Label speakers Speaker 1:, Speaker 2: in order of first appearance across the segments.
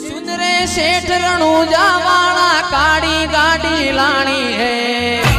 Speaker 1: સુનરે શેઠ રણુ જાવાળા કાળી ગાડી લાણી હે.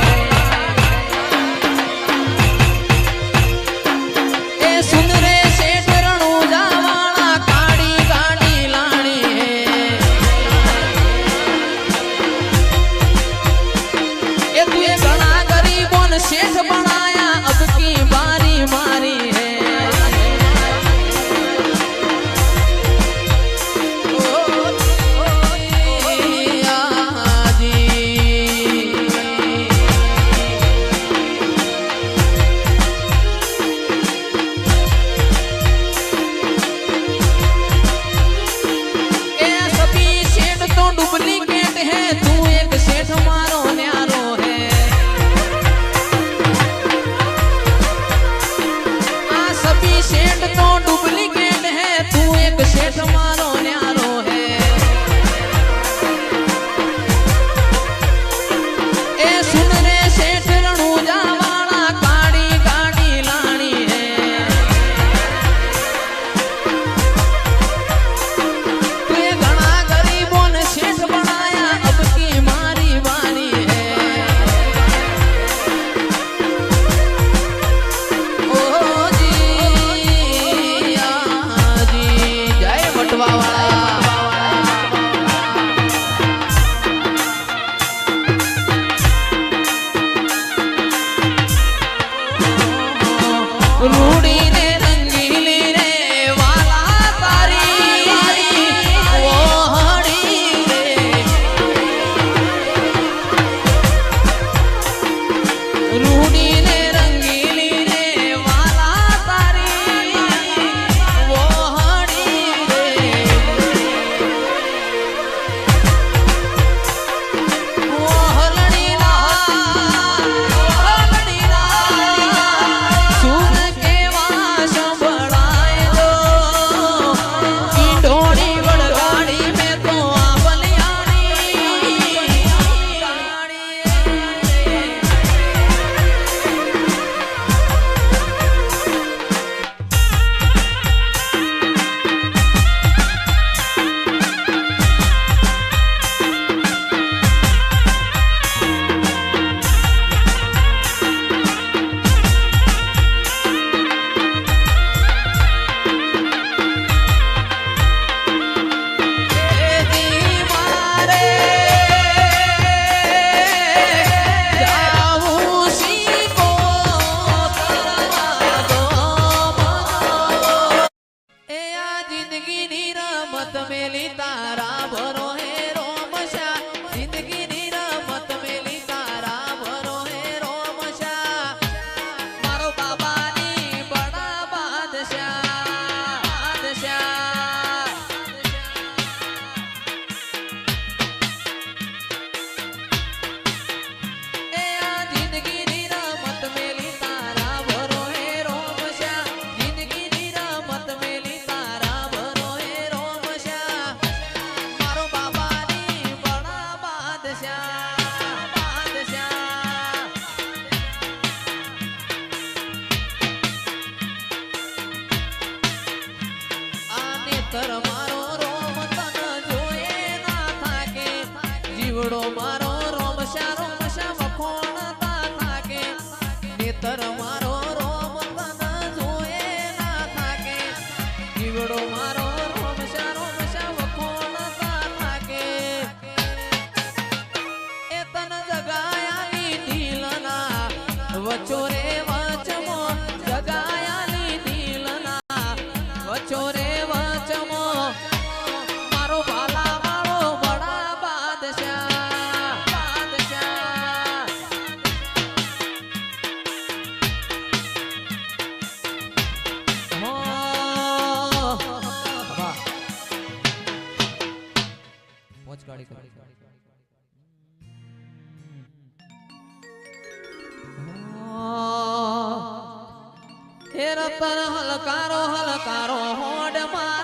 Speaker 1: रूह પર હલકારો હલકારો હોડમાં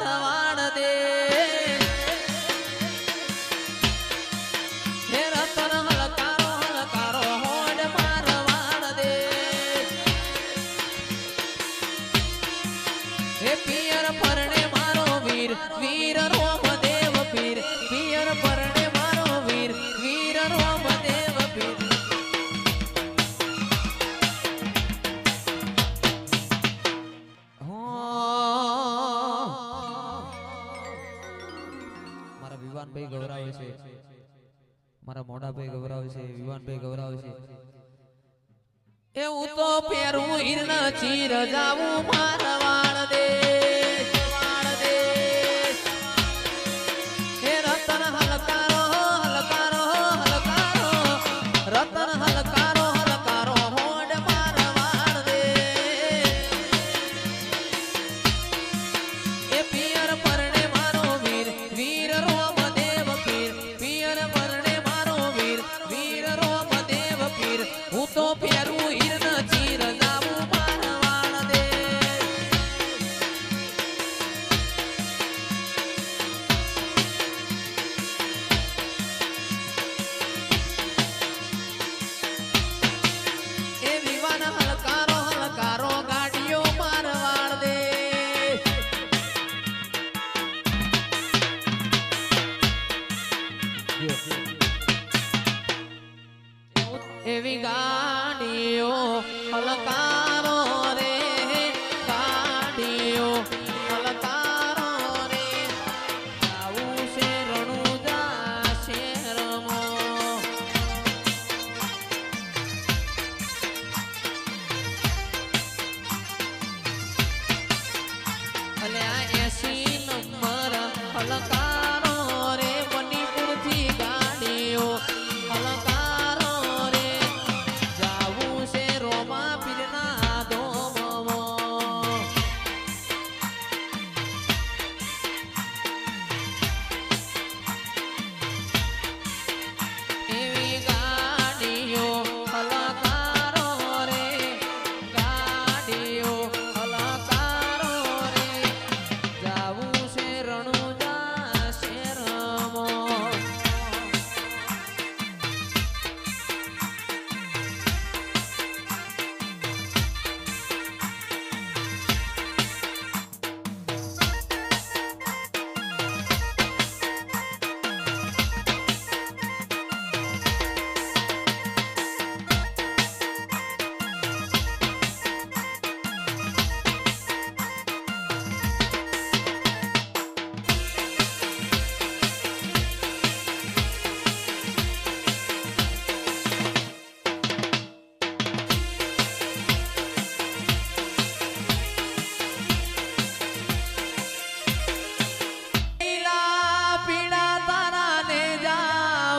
Speaker 1: એવું તો પેરું હિરણ ચીર જાવું મારવા.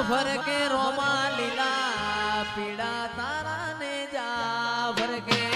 Speaker 1: ભર કે રોમા લીલા પીડા તારા ને જા ભરકે